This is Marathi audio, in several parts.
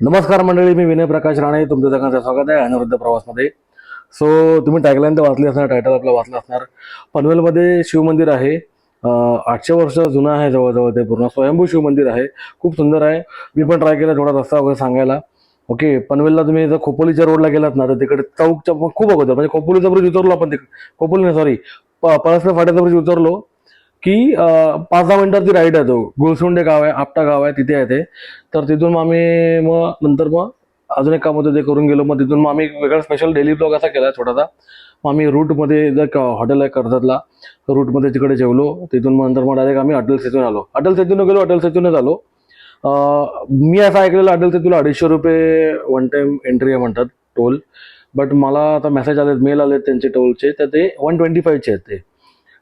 नमस्कार मंडळी मी विनय प्रकाश राणे. तुमचं सगळ्यांचं स्वागत आहे अनिरुद्ध प्रवासमध्ये. सो तुम्ही टॅगलाईन तर वाचली असणार टायटल आपलं वाचलं असणार. पनवेलमध्ये शिवमंदिर आहे. आठशे वर्ष जुनं आहे जवळजवळ ते पूर्ण. स्वयंभू शिवमंदिर आहे. खूप सुंदर आहे. मी पण ट्राय केला थोडा रस्ता वगैरे सांगायला. ओके पनवेलला तुम्ही जर खोपोलीच्या रोडला गेलात ना तर तिकडे चौकच्या खूप अगोदर म्हणजे खोपोलीचा ब्रिज उतरलो आपण तिकडे. खोपोली नाही सॉरी परस्पर फाट्याचा ब्रिज उतरलो. की पाच दहा मिनिटाची राईड आहे तो गुळसुंडे गाव आहे आपटा गाव आहे तिथे आहे ते तर तिथून मग आम्ही मग नंतर मग अजून एक काम होतं ते करून गेलो. मग तिथून मग आम्ही एक वेगळा स्पेशल डेली ब्लॉग असा केला छोटासा. मग आम्ही रूटमध्ये जर हॉटेल आहे कर्जतला रूटमध्ये तिकडे जेवलो. तिथून मग नंतर मग डायरेक्ट आम्ही अटल सेतून आलो. अटल सेतून गेलो अटल सेतूनच आलो मी असं ऐकलेलं अटल सेतूला अडीचशे रुपये वन टाईम एंट्री आहे म्हणतात टोल बट मला आता मेसेज आलेत मेल आलेत त्यांचे टोलचे तर ते वन ट्वेंटी फाईव्हचे आहेत ते.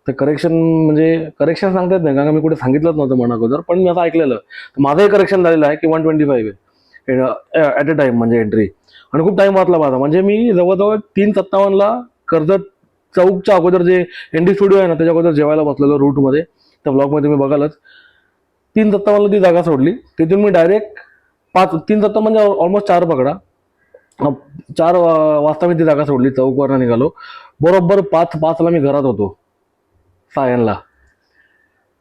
तर करेक्शन म्हणजे करेक्शन सांगता येत नाही कारण का मी कुठे सांगितलंच नव्हतं म्हणा अगोदर पण मी असं ऐकलेलं. तर माझंही करेक्शन झालेलं आहे की वन ट्वेंटी फाईव्ह आहे ॲट अ टाईम म्हणजे एंट्री आणि खूप टाईम वाचला माझा. म्हणजे मी जवळजवळ तीन सत्तावन्नला कर्जत चौकच्या अगोदर जे एन डी स्टुडिओ आहे ना त्याच्या अगोदर जेवायला बसलेलो रूटमध्ये त्या ब्लॉगमध्ये तुम्ही बघालच. तीन सत्तावन्नला ती जागा सोडली. तिथून मी डायरेक्ट पाच तीन सत्ता म्हणजे ऑलमोस्ट चार पकडा. चार वाजता मी ती जागा सोडली. चौकवरनं निघालो. बरोबर पाच पाचला मी घरात होतो. सायनला.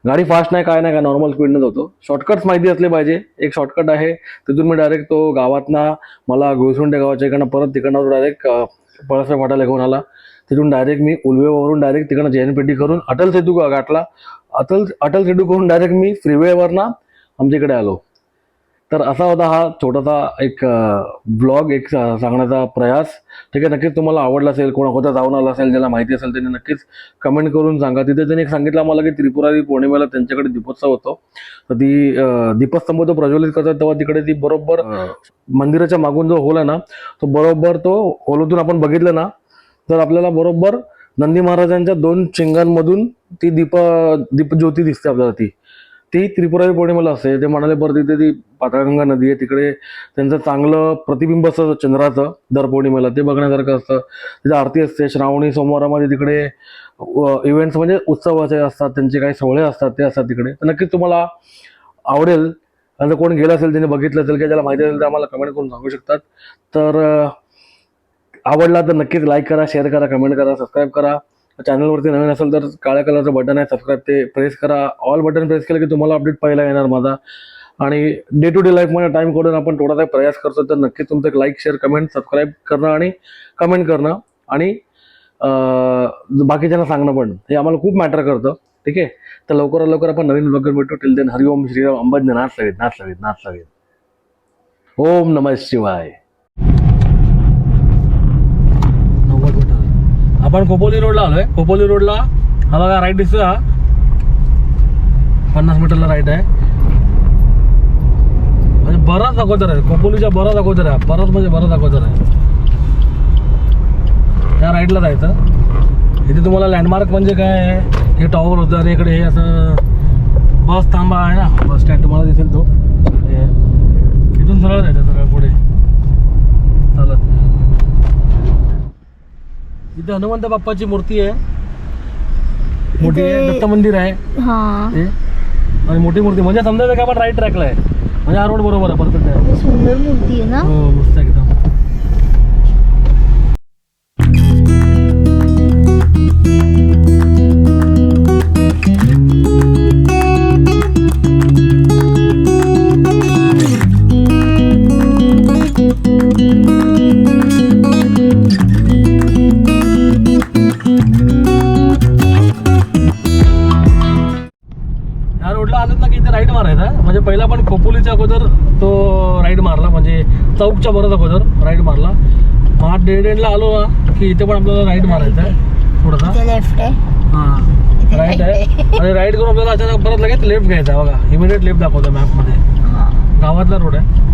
गाडी फास्ट नाही काय नाही काय नॉर्मल स्पीडनंच होतो शॉर्टकट्स माहिती असले पाहिजे. एक शॉर्टकट आहे तिथून मी डायरेक्ट तो गावातना मला गुळसुंडे गावाच्या इकडनं परत तिकडनं डायरेक्ट पळसा फाटाला घेऊन आला. तिथून डायरेक्ट मी उलवेवरून डायरेक्ट तिकडनं जैनपेटी करून अटल सेतू गाठला अटल अटल सेतू करून डायरेक्ट मी फ्रीवेवरनं आमच्या इकडे आलो. तर असा होता हा छोटासा एक ब्लॉग एक सांगण्याचा प्रयास. ठीक आहे नक्कीच तुम्हाला आवडला असेल कोणा कोणता जाऊन आला असेल ज्याला माहिती असेल त्यांनी नक्कीच कमेंट करून सांगा. तिथे त्यांनी एक सांगितलं मला की त्रिपुरारी पौर्णिमेला त्यांच्याकडे दीपोत्सव होतो. तर ती दीपस्तंभ तो प्रज्वलित करतात तेव्हा तिकडे ती बरोबर मंदिराच्या मागून जो होल आहे ना तो बरोबर तो होलतून आपण बघितलं ना तर आपल्याला बरोबर नंदी महाराजांच्या दोन चिंगांमधून ती दीप दीपज्योती दिसते आपल्याला ती. ती त्रिपुरारी पौर्णिमेला असते. ते म्हणाले बरं तिथे ती पाताळगंगा नदी आहे तिकडे त्यांचं चांगलं प्रतिबिंब असतं चंद्राचं दर पौर्णिमेला ते बघण्यासारखं असतं. तिथे आरती असते श्रावणी सोमवारामध्ये तिकडे इव्हेंट्स म्हणजे उत्सवाचे असतात त्यांचे काही सोहळे असतात ते असतात तिकडे. तर नक्कीच तुम्हाला आवडेल. आणि जर कोण गेलं असेल त्याने बघितलं असेल किंवा ज्याला माहिती असेल तर आम्हाला कमेंट करून सांगू शकतात. तर आवडला तर नक्कीच लाईक करा शेअर करा कमेंट करा सबस्क्राईब करा. चॅनलवरती नवीन असेल तर काळ्या कलरचं बटन आहे सबस्क्राईब ते प्रेस करा. ऑल बटन प्रेस केलं की तुम्हाला अपडेट पहिला येणार माझा. आणि डे टू डे लाईफमध्ये टाईम काढून आपण थोडासा प्रयास करतो तर नक्कीच तुमचं एक लाईक शेअर कमेंट सबस्क्राईब करणं आणि कमेंट करणं. आणि बाकीच्यांना सांगणं पण. हे आम्हाला खूप मॅटर करतं. ठीक आहे? तर लवकरात लवकर आपण नवीन ब्लॉगर भेटू. टिल देन हरिओम श्रीराम अंबाजी नाच सगळेत नाच सगळेत नाच सगळेत ओम नमः शिवाय नव्वद मीटर आपण खोपोली रोडला आलोय. खोपोली रोडला हा बघा राईट दिसतो हा. पन्नास मीटरला राईट आहे. म्हणजे बराच अगोदर आहे. खोपोलीच्या बराच अगोदर आहे. बराच म्हणजे बराच अगोदर आहे. त्या राईटला जायचं. इथे तुम्हाला लँडमार्क म्हणजे काय आहे? हे टॉवर होतं आणि इकडे हे असं बस थांबा आहे ना. बस स्टँड तुम्हाला दिसेल तो. इथून सरळ जायचं सरळ पुढे. चालत. इथे हनुमंत बाप्पाची मूर्ती आहे. मोठी इथे- दत्त मंदिर आहे. हा. आणि मोठी मूर्ती. म्हणजे समजायचं की आपण राईट ट्रॅकला आहे? म्हणजे हा रोड बरोबर आहे परफेक्ट आहे. सुंदर मूर्ती आहे ना? हो मस्त आहे एकदम. तो राईट मारला म्हणजे चौकच्या बरोबर अगोदर राईट मारला. मग डेड एंडला आलो ना की इथे पण आपल्याला राईट मारायचा आहे थोडासा. इथे लेफ्ट आहे. हां राईट आहे. आणि राईट करून आपल्याला अचानक परत लगेच लेफ्ट घ्यायचा आहे बघा. इमिडिएट लेफ्ट दाखवतो मॅपमध्ये हा. गावातला रोड आहे.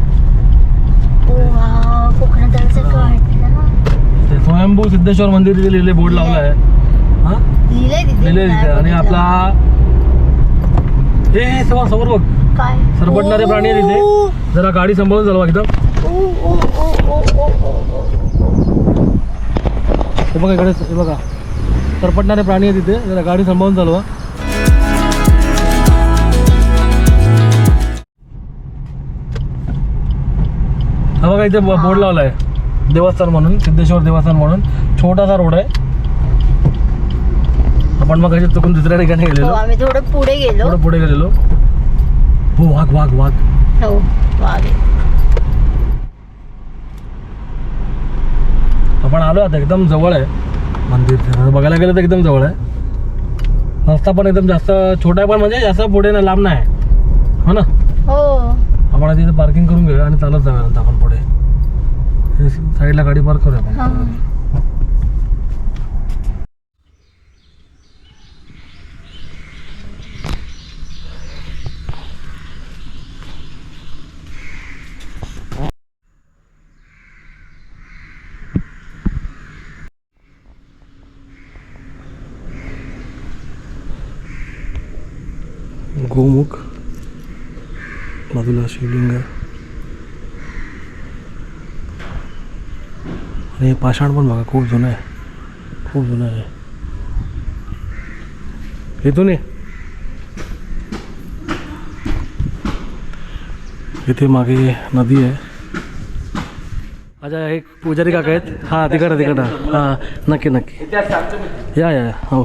स्वयंभू सिद्धेश्वर मंदिर तिथे लिहिले बोर्ड लावला आहे. हां? लिहिले तिथे. आणि आपला हे हे समोर समोर बघ. काय? सरपटणारे प्राणी आहे तिथे जरा गाडी सांभाळून चालवा एकदम. हे बघा इकडे हे बघा. सरपटणारे प्राणी आहे तिथे जरा गाडी सांभाळून चालवा. हा बघा इथे बोर्ड लावलाय. देवस्थान म्हणून सिद्धेश्वर देवस्थान म्हणून. छोटासा रोड आहे. आपण मग चुकून दुसऱ्या ठिकाणी हो गेलेलो आम्ही थोडं पुढे गेलो. थोडं पुढे गेलेलो. हो वाघ वाघ वाघ. हो वागे आपण आलो आता एकदम जवळ आहे. मंदिर ते. बघायला गेलं तर एकदम जवळ आहे. रस्ता पण एकदम जास्त छोटा आहे पण म्हणजे जास्त पुढे ना लांब नाही. हो ना? हो. आपण आता इथे पार्किंग करून घेऊया आणि चालत जाऊया आपण पुढे. साईडला गाडी पार्क करूया हा. आपण गोमुख बाजूला शिवलिंग आणि हे पाषाण पण बघा खूप जुनं आहे खूप जुनं आहे इथून इथे मागे नदी आहे अच्छा एक पुजारी काका आहेत हाँ तिकडं तिकडं हाँ नक्की नक्की। या या या. हो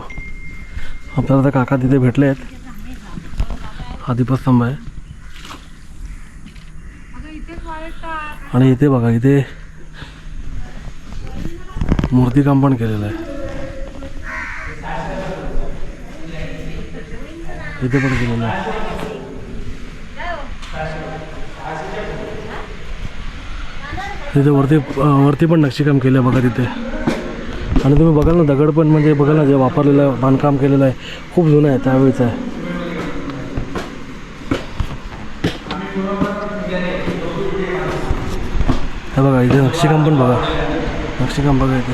आपल्याला तर काका तिथे भेटले आहेत हा दीपस्तंभ आहे आणि इथे बघा इथे मूर्तिकाम पण केलेलं आहे. इथे पण केलेलं आहे. तिथे वरती वरती पण नक्षीकाम केलं आहे बघा तिथे. आणि तुम्ही बघाल ना दगड पण म्हणजे बघाल ना जे वापरलेलं आहे बांधकाम केलेलं आहे खूप जुनं आहे त्यावेळीचं आहे. हे बघा इथे नक्षीकाम पण बघा. नक्षीकाम बघा इथे.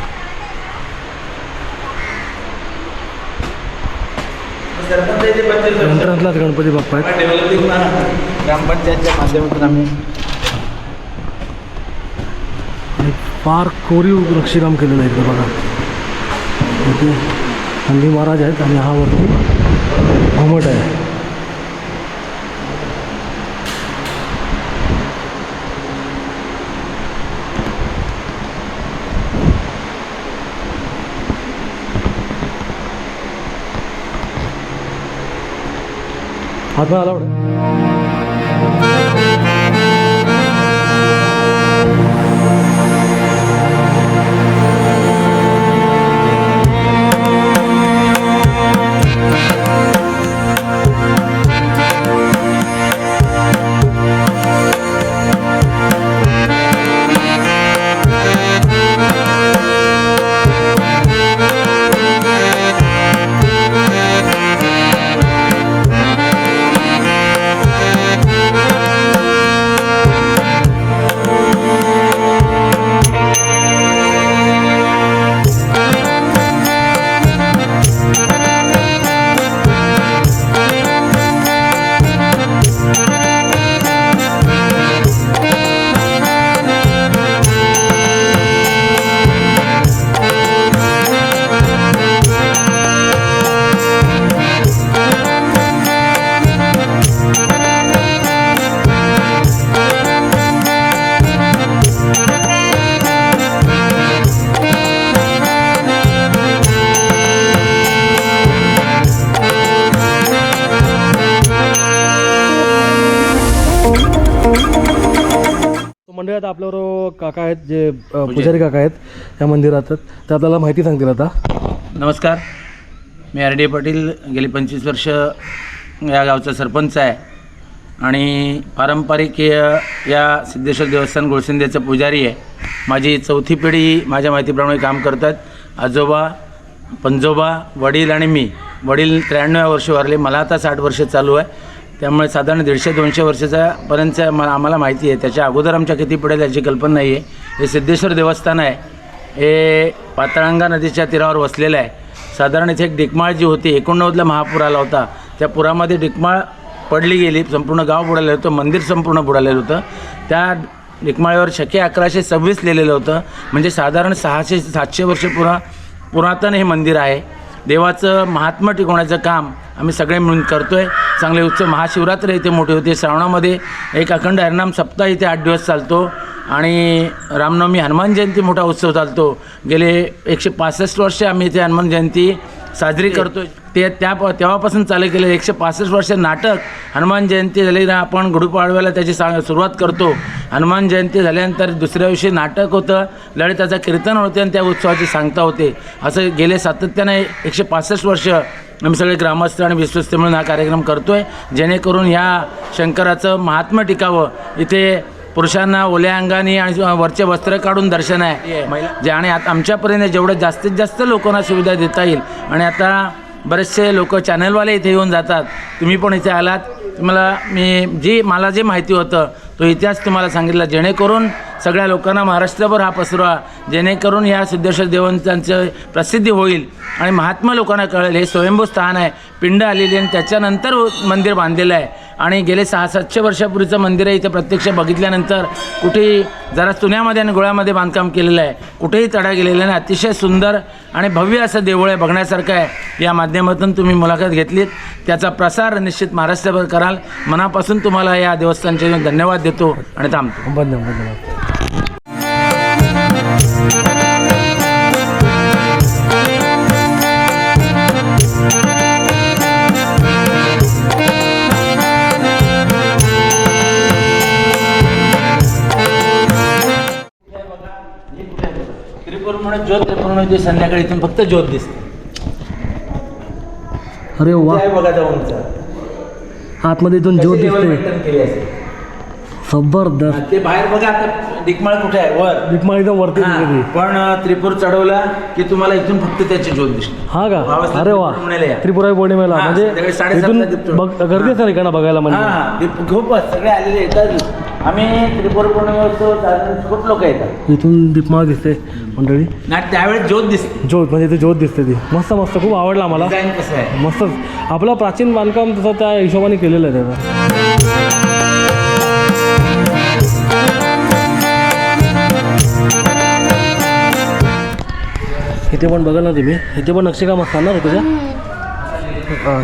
एंट्रन्सलाच गणपती बाप्पा आहेत. ग्रामपंचायतच्या माध्यमातून आम्ही फार कोरीव नक्षीकाम केलेलं आहे इकडे बघा. इथे हल्ली महाराज आहेत आणि हा वरती घुमट आहे. हातमा आला जे अ, पुजारी काका आहेत या मंदिरात ते आपल्याला माहिती सांगतील आता. नमस्कार. मी आर डी पाटील गेली पंचवीस वर्ष या गावचा सरपंच आहे. आणि पारंपरिक या- या सिद्धेश्वर देवस्थान गोळशिंदेचं पुजारी आहे. माझी चौथी पिढी माझ्या माहितीप्रमाणे काम करतात. आजोबा पंजोबा वडील आणि मी. वडील त्र्याण्णव वर्ष वारले. मला आता साठ वर्ष चालू आहे. त्यामुळे साधारण दीडशे दोनशे वर्षाचा म आम्हाला माहिती आहे. त्याच्या अगोदर आमच्या किती पडेल याची कल्पना नाही आहे. हे सिद्धेश्वर देवस्थान आहे. हे पातळांगा नदीच्या तीरावर वसलेलं आहे. साधारण इथे एक डिकमाळ जी होती एकोणनव्वदला महापूर आला होता. त्या पुरामध्ये डिकमाळ पडली गेली संपूर्ण गाव बुडालेलं होतं मंदिर संपूर्ण बुडालेलं होतं. त्या डिकमाळीवर शके अकराशे सव्वीस लिहिलेलं होतं. म्हणजे साधारण सहाशे सातशे वर्ष पुरा पुरातन हे मंदिर आहे. देवाचं महात्म्य टिकवण्याचं काम आम्ही सगळे मिळून करतो आहे चांगले उत्सव महाशिवरात्र इथे मोठे होते. श्रावणामध्ये एक अखंड हरिनाम सप्ताह इथे आठ दिवस चालतो. आणि रामनवमी हनुमान जयंती मोठा उत्सव चालतो. गेले एकशे पासष्ट वर्ष आम्ही इथे हनुमान जयंती साजरी करतो ते त्या तेव्हापासून चालू केलं एकशे पासष्ट वर्ष नाटक हनुमान जयंती झाली ना आपण गुढीपाडव्याला त्याची सा सुरुवात करतो. हनुमान जयंती झाल्यानंतर दुसऱ्या दिवशी नाटक होतं ललिताचं कीर्तन होते आणि त्या उत्सवाची सांगता होते. असं गेले सातत्याने एकशे पासष्ट वर्ष आम्ही सगळे ग्रामस्थ आणि विश्वस्त मिळून हा कार्यक्रम करतो आहे जेणेकरून ह्या शंकराचं महात्म्य टिकावं. इथे पुरुषांना ओल्या अंगाने आणि वरचे वस्त्र काढून दर्शन आहे. जे आणि आता आमच्यापर्यंत जेवढं जास्तीत जास्त लोकांना सुविधा देता येईल. आणि आता बरेचसे लोक चॅनलवाले इथे येऊन जातात. तुम्ही पण इथे आलात. तुम्हाला मी जी मला जे माहिती होतं तो इतिहास तुम्हाला सांगितला. जेणेकरून सगळ्या लोकांना महाराष्ट्रभर हा पसरवा. जेणेकरून या सिद्धेश्वर देवांचं प्रसिद्धी होईल आणि महात्मा लोकांना कळेल. हे स्वयंभू स्थान आहे. पिंड आलेली आणि त्याच्यानंतर मंदिर बांधलेलं आहे. आणि गेले सहा सातशे वर्षापूर्वीचं मंदिर आहे इथं प्रत्यक्ष बघितल्यानंतर कुठेही जरा चुन्यामध्ये आणि गोळ्यामध्ये बांधकाम केलेलं आहे. कुठेही तडा गेलेला नाही. अतिशय सुंदर आणि भव्य असं देऊळ आहे. बघण्यासारखं आहे. या माध्यमातून तुम्ही मुलाखत घेतलीत. त्याचा प्रसार निश्चित महाराष्ट्रभर कराल. मनापासून तुम्हाला या देवस्थानचे धन्यवाद देतो आणि थांबतो. धन्यवाद. धन्यवाद ज्योत त्रिपुरमुळे जे संध्याकाळी इथून फक्त ज्योत दिसते. अरे वा. बघा जाऊनचं आतमध्ये इथून ज्योत दिसते. जबरदस्त. ते बाहेर बघा आता डिकमाळ कुठे आहे? वर. दीपमाळ एकदम वरती दिसते ती. पण त्रिपूर चढवला की तुम्हाला इथून फक्त त्याची ज्योत दिसते. हा का? अरे वा. या. त्रिपुराई पौर्णिमेला. हा, म्हणजे संध्याकाळी साडेसातला दीप इथून बघ- गर्दी असेल इकडनं बघायला म्हणजे? हा दीप खूपच सगळे आलेले येतात आम्ही त्रिपुर पौर्णिमेचं खूप लोक येतात. इथून दीपमाळ दिसते मंडळी. ना त्यावेळेस ज्योत दिसते. ज्योत म्हणजे इथे ज्योत दिसते ती. मस्त मस्त खूप आवडला मला डिझाईन कसं आहे? मस्तच आपलं प्राचीन बांधकाम तसं त्या हिशोबाने केलेलं आहे त्याचं. इथे पण बघा ना तुम्ही. इथे पण नक्षीकाम असणार ना तुझ्या?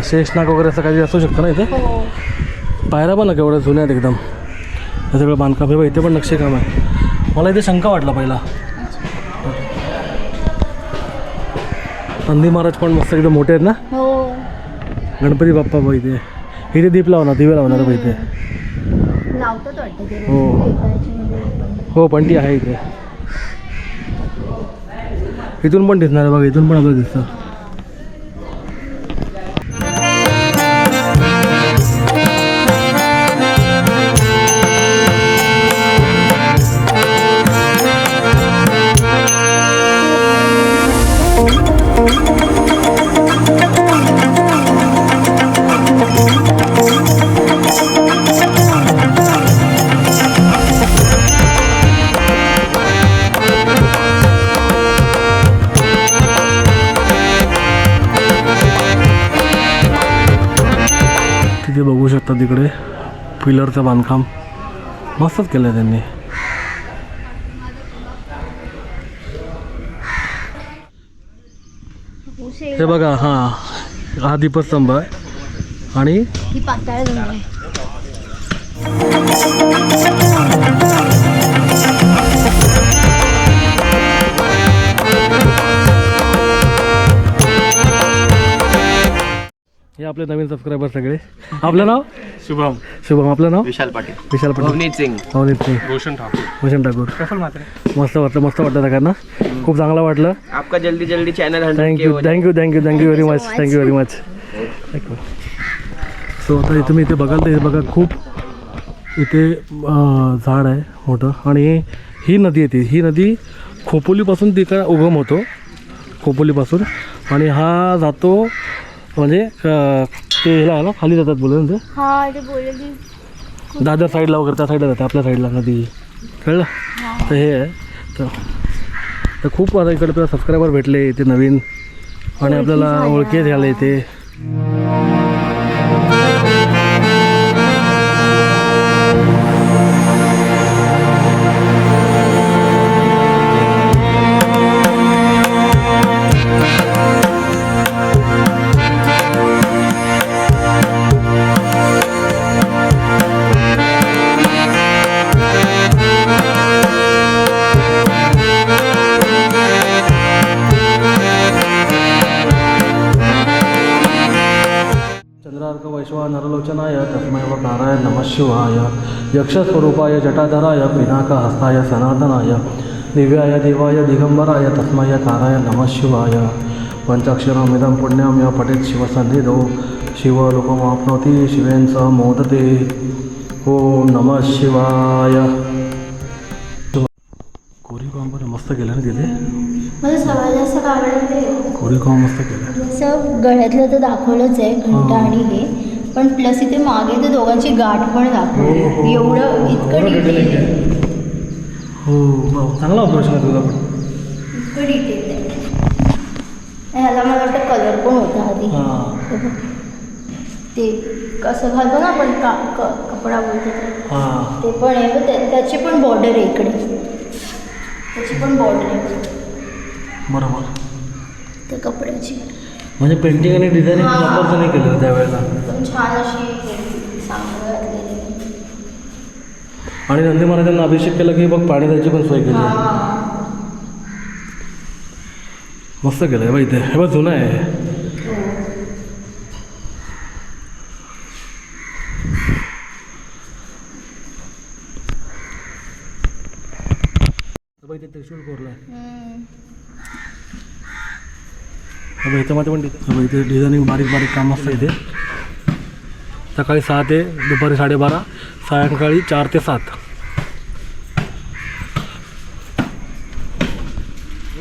शेषनाग वगैरे असं काही असू शकतं ना इथे? हो. पायऱ्या पण ना केवढ्या जुन्या आहेत एकदम. हे सगळं बांधकाम हे बघ इथे पण नक्षीकाम आहे. मला इथे शंका वाटला पहिला. नंदी महाराज पण मस्त एकदम मोठे आहेत ना? हो. गणपती बाप्पा बघ इथे. इथे दीप लावणार दिवे लावणार बघ इथे. वाटतं ते हो. हो पण ती आहे इथे. इथून पण दिसणार बघा इथून पण आपलं दिसतं. शकता तिकडे पिलरचं बांधकाम मस्तच केलं आहे त्यांनी. हे बघा हां हा दीपस्तंभ आहे. आणि ही हे आपले नवीन सबस्क्रायबर सगळे. आपलं नाव? शुभम. शुभम. आपलं नाव? विशाल पाटील. विशाल पटेल. अवनीत सिंग. अवनीत सिंग. रोशन ठाकूर. भूषण ठाकूर. प्रफुल मात्रे मस्त वाटलं मस्त वाटलं सगळ्यांना. खूप चांगलं वाटलं. आपका जल्दी जल्दी channel thank you thank you thank you thank you very much thank you very much thank you so आता इथे मी इथे बघाल तर बघा खूप इथे झाड आहे मोठं. आणि ही नदी येते ही नदी खोपोलीपासून तिकडे उगम होतो. खोपोलीपासून. आणि हा जातो म्हणजे अं, ते ह्याला आहे ना खाली जातात बोलून ते? हा ते बोलली. दादर साईडला वगैरे त्या साईडला जाते आपल्या साईडला नदी. कळलं? तर हे आहे. तर तर खूप आता इकडे तुला सबस्क्रायबर भेटले इथे नवीन. आणि आपल्याला ओळखी झाले इथे. चंद्रार्क वैश्वा नरलोचनाय तस्मैव काराय नमः शिवाय। यक्षस्वरूपाय जटाधराय पिनाकहस्ताय सनातनाय। दिव्याय देवाय दिगंबराय तस्मै काराय नमः शिवाय। पञ्चाक्षरमिदं पुण्यं य पठेत् शिवसन्निधो। शिवलोकमाप्नोति शिवेन सह मोदते। ॐ नमः शिवाय। कोरी कॉम्बर मस्त केलं ना तिथे? मला जास्त कॉम मस्त केलं. असं गळ्यातलं तर दाखवलंच आहे घंटा आणि हे. पण प्लस इथे मागे तर दोघांची गाठ पण दाखवली. एवढं इतकं डिटेल हो चांगला ऑपरेशन आहे तुझा पण. इतकं डिटेल आहे. ह्याला मला वाटतं कलर पण होता आधी. हां. हे. ते कसं घालतो ना आपण का कपडा बोलतो ते. हां. ते पण आहे. त्याची पण बॉर्डर आहे इकडे. त्याची पण बॉर्डर बरोबर. त्या कपड्याची. म्हणजे पेंटिंग आणि डिझायनिंग वापरचं नाही केलं त्यावेळेला. एकदम छान अशी घातलेली. आहे. आणि नंदी महाराजांना अभिषेक केला की बघ पाणी द्यायची पण सोय केली. हां. मस्त केलं आहे बघ इथे. हे बघ जुनं आहे. बघ इथे त्रिशूल कोरला आहे हम्म. बघ इथं पण डिझाईन बघ इथे डिझायनिंग बारीक बारीक काम असतं इथे. सकाळी सहा ते दुपारी साडेबारा सायंकाळी चार ते सात.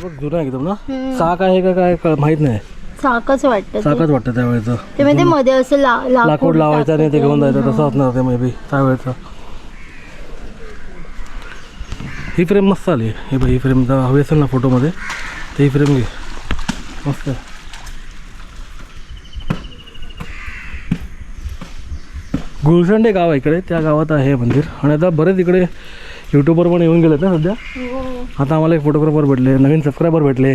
बघ जुनं आहे एकदम ना? चाक आहे का काय माहीत नाही. चाकच वाटतं ते. चाकच वाटतं त्यावेळेचं. ते म्हणजे मध्ये असं ला लाकूड लावायचं आणि ते. घेऊन जायचं तसं असणार ते मे बी त्यावेळेचं. ही फ्रेम मस्त आली. हे बघ ही फ्रेम जर हवी असेल ना फोटोमध्ये तर ही फ्रेम घे. मस्त. गुलशंडे गाव आहे इकडे त्या गावात आहे मंदिर. आणि आता बरेच इकडे यूट्यूबवर पण येऊन गेलेत ना सध्या. हो. आता आम्हाला एक फोटोग्राफर भेटले नवीन सबस्क्रायबर भेटले.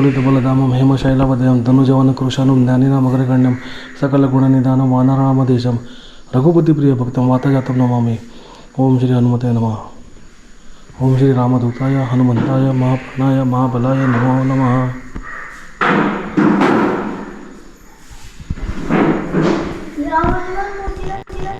अतुलित बलधामं हेमशैलावदयं धनुजवन कृशानुं ज्ञानिनां अग्रगण्यं सकलगुणनिधानं वानरामदेशं रघुपतिप्रिय भक्तं वातजातं नमामि। ओम श्री हनुमते नमः। ओम श्री रामदूताय हनुमंताय महाप्राणाय महाबलाय नमो नमः।